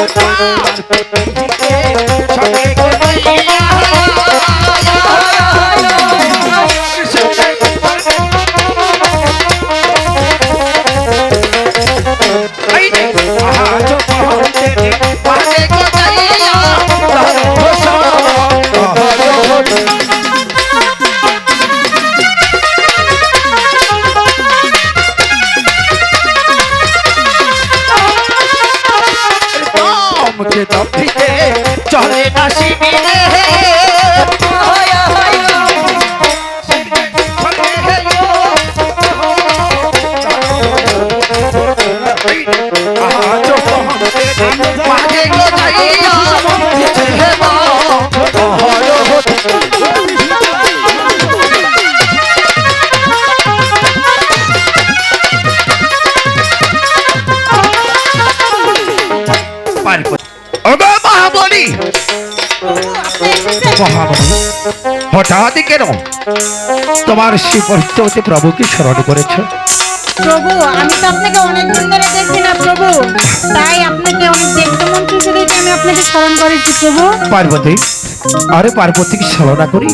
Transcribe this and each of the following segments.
মুখে কেন? তোমার সেই পরিচয়তে প্রভুকে স্মরণ করেছ। প্রভু আমি তো আপনাকে অনেক দিন ধরে দেখি না প্রভু। তাই আপনাকে অনেক দেখতে মন দেখে আমি আপনাকে স্মরণ করেছি প্রভু। পার্বতী আরে পার্বতীকে ছলনা করি।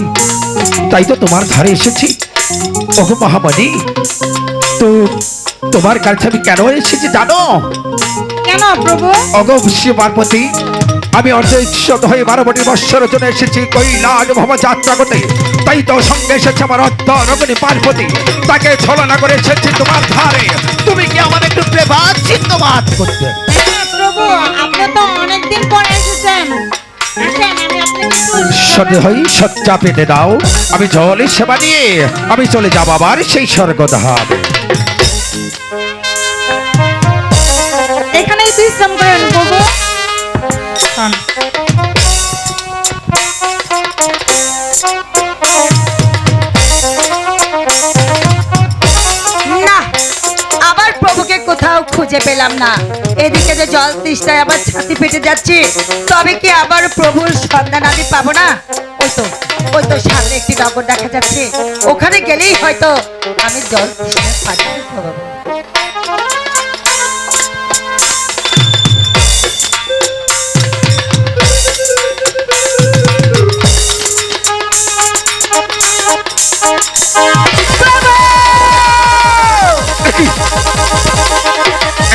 তাই তো তোমার ধারে এসেছি। ওগো মহাবলী তো তোমার কাছে আমি কেন এসেছি জানো? কেন প্রভু? অগো শ্রী পার্বতী আমি অর্ধ হয়ে বারোবটি বৎসর জন্য এসেছি কৈলাস ভব যাত্রা করতে। তাই তো সঙ্গে এসেছে আমার অর্ধ রমণী পার্বতী। তাকে ছলনা করে এসেছি তোমার ধারে। তুমি কি আমার একটু প্রেমার চিন্তাবাদ করতে। হ্যাঁ, প্রভু আপনি তো অনেক পরে এসেছেন। আমি আপনাকে হই সজ্জা পেতে দাও। আমি জলের সেবা নিয়ে আমি চলে যাব আবার সেই স্বর্গধাম। না, আবার প্রভুকে কোথাও খুঁজে পেলাম না। এদিকে যে জল তৃষ্ণায় আবার ছাতি পেটে যাচ্ছে, তবে কি আবার প্রভুর সন্ধান আমি পাবো না? ওই তো ওই তো সামনে একটি নগর দেখা যাচ্ছে। ওখানে গেলেই হয়তো আমি জল তৃষ্ণায় পানি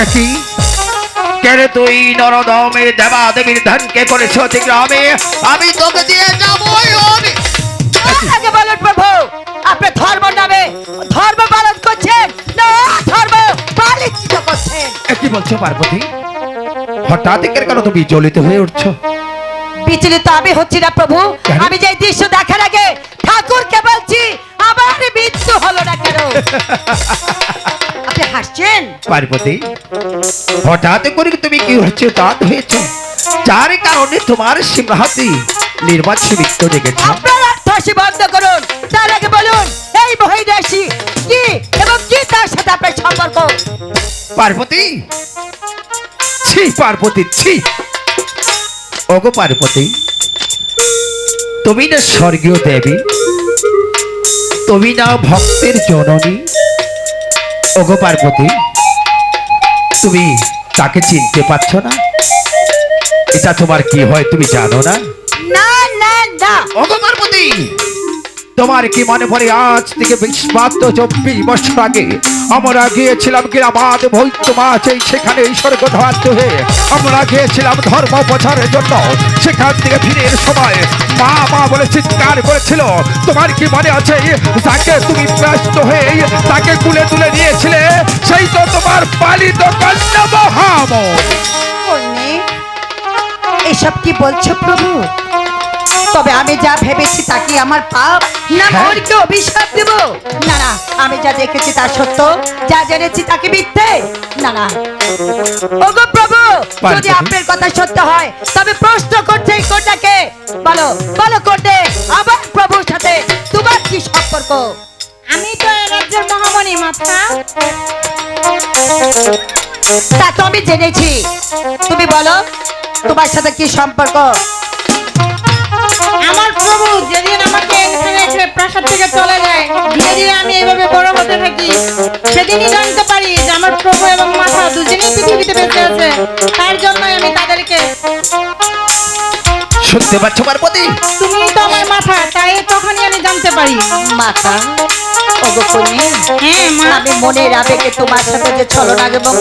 একই কেন তুই নরদমের দেবা দেবীর ধানকে করেছ গ্রামে আমি তোকে দিয়ে যাব আমি আগে বলুন প্রভু? আপনি ধর্ম নামে ধর্ম পালন করছেন? না ধর্ম পালিত করছেন। কি বলছো পার্বতী? হঠাৎ কেন কেন তুমি জ্বলিত হয়ে উঠছো। বিচলিত আমি হচ্ছি না প্রভু? আমি যে দৃশ্য দেখার আগে ঠাকুরকে বলছি আমার মৃত্যু হলো না কেন? আপনি হাসছেন পার্বতী হঠাৎ করে তুমি কি হচ্ছে? তাঁত হয়েছে। যার কারণে তোমার সিংহাতি নির্বাচন আপনার অর্থহাসি বন্ধ করুন। তার আগে বলুন এই কি এবং কি তার সাথে আপনার সম্পর্ক? পার্বতী ছি পার্বতী ছি। ওগো পার্বতী তুমি না স্বর্গীয় দেবী তুমি না ভক্তের জননী ওগো পার্বতী তুমি তাকে চিনতে পারছ না? এটা তোমার কি হয় তুমি জানো না? না না না। ওগো পার্বতী! তোমার কি মনে পড়ে আজ থেকে বিশ মাত্র চব্বিশ বছর আগে আমরা গিয়েছিলাম গ্রামাদ ভৈত্য মাছ, এই সেখানে স্বর্গ ধার্য হয়ে। আমরা গিয়েছিলাম ধর্ম প্রচারের জন্য। সেখান থেকে ফিরে সময় মা মা বলে চিৎকার করেছিল, তোমার কি মনে আছে তাকে তুমি ব্যস্ত হয়ে তাকে কুলে তুলে নিয়েছিলে? সেই তো তোমার পালিত কন্যা মহাম এসব কি বলছো প্রভু? তবে আমি যা ভেবেছি তা কি আমার পাপ? না হ্যাঁ। মোরকে অভিশাপ দেব। না না আমি যা দেখেছি তা সত্য। যা জেনেছি তাকে মিথ্যে? না না। ওগো প্রভু যদি আপনার কথা সত্য হয় তবে প্রশ্ন করছে এই কোনটাকে বলো বলো কোনটে আবার প্রভুর সাথে তোমার কি সম্পর্ক? আমি তো রাজ্যের মহামণি মাতা। তা তো আমি জেনেছি। তুমি বলো তোমার সাথে কি সম্পর্ক? আমার প্রভু যেদিন আমাকে রেখে প্রাসাদ থেকে চলে যায় ধীরে ধীরে আমি এইভাবে বড় হতে থাকি। সেদিনই জানতে পারি যে আমার প্রভু এবং মাথা দুজনেই পৃথিবীতে বেঁচে আছে। তার জন্যই আমি তাদেরকে শুনতে পাচ্ছ পার্বতী তুমি তো আমার মাথা তাই তখনই আমি জানতে পারি। কন্যা হ্যাঁ আমি মনের আবেগে তোমার সাথে যে ছলনা এবং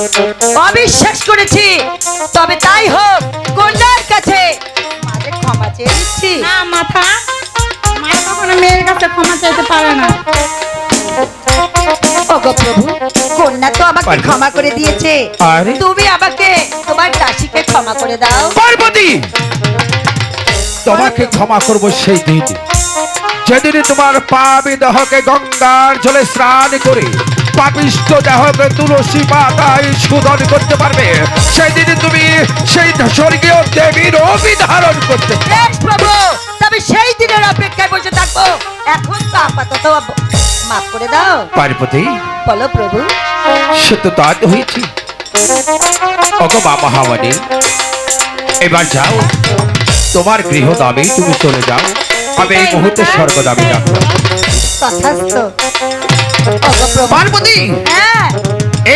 অবিশ্বাস করেছি। তবে তাই হোক কন্যার কাছে ক্ষমা চেয়ে না মাথা। মা কখনো মেয়ের কাছে ক্ষমা চাইতে পারে না। ওগো প্রভু কন্যা তো আমাকে ক্ষমা করে দিয়েছে। আরে? তুমি আমাকে তোমার দাসীকে ক্ষমা করে দাও। পার্বতী! তোমাকে ক্ষমা করব সেই দিন। যেদিন তোমার পাপি দেহকে গঙ্গার জলে স্নান করে পাপিষ্ট দেহকে তুলসী পাতায় শোধন করতে পারবে। সেই দিন তুমি সেই স্বর্গীয় দেবীর অভিধারণ করতে প্রভু তবে সেই দিনের অপেক্ষায় বসে থাকব। এখন তো আপাতত মাফ করে দাও। পার্বতী বলো প্রভু। সে তো তাজ হয়েছি। অগ মা মহামানী এবার যাও। তোমার গৃহ দামে তুমি চলে যাও। আমি এই মুহূর্তে স্বর্গ দামে প্রভু পার্বতী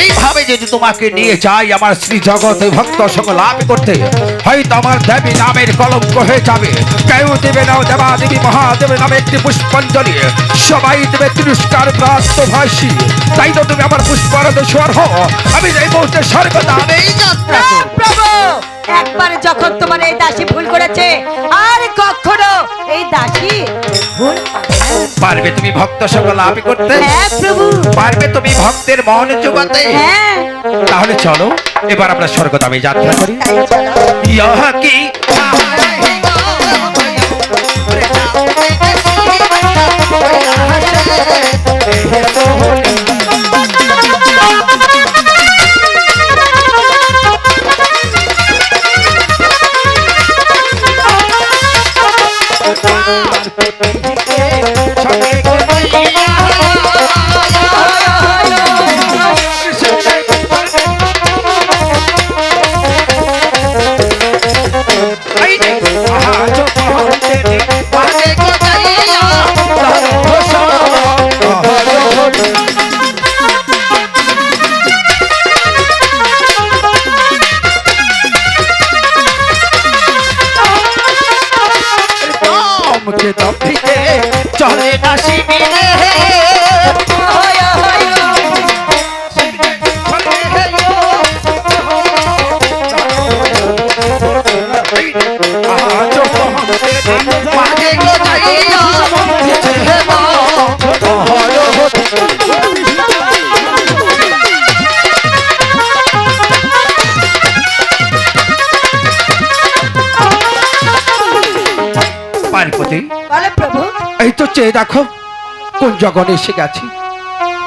এইভাবে যদি তোমাকে নিয়ে যাই আমার শ্রী জগতে ভক্ত সঙ্গ লাভ করতে হয়তো আমার দেবী নামের কলঙ্ক হয়ে যাবে। কেউ দেবে না দেবা দেবী মহাদেবের নামে একটি পুষ্পাঞ্জলি। সবাই দেবে তিরস্কার প্রাপ্ত ভাসী তাই তো তুমি আমার পুষ্পারদ স্বর হও আমি এই মুহূর্তে স্বর্গ দামেই যাত্রা প্রভু একবারে যখন তোমার এই দাসী ভুল করেছে আর কখনো এই দাসী ভুল। পারবে তুমি ভক্ত সঙ্গ লাভ করতে? হ্যাঁ পারবে তুমি ভক্তের মন জোগাতে হ্যাঁ। তাহলে চলো এবার আমরা স্বর্গদামে যাত্রা করি। ইহা চলো বলো প্রভু। এই তো চেয়ে দেখো কোন জগনে এসে গেছি।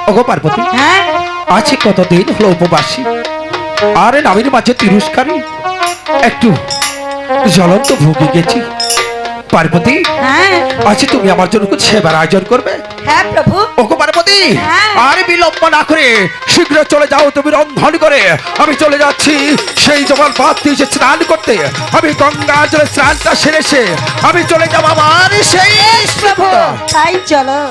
ওগো পার্বতী হ্যাঁ? আছে কতদিন হলো উপবাসী? আরে নামের মাঝে তিরস্কারী। একটু জ্বলন্ত ভুগে গেছি। পার্বতী হ্যাঁ। আছে তুমি আমার জন্য কিছু সেবার আয়োজন করবে? হ্যাঁ প্রভু। ওগো পার্বতী হ্যাঁ। আর বিলম্ব না করে শীঘ্র চলে যাও তুমি রন্ধন করে। আমি চলে যাচ্ছি। সেই জমার পাত্রে এসে স্নান করতে। আমি গঙ্গা জলে স্নানটা সেরেছে আমি চলে যাব আমার সেই তাই চলো।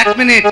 এক মিনিট।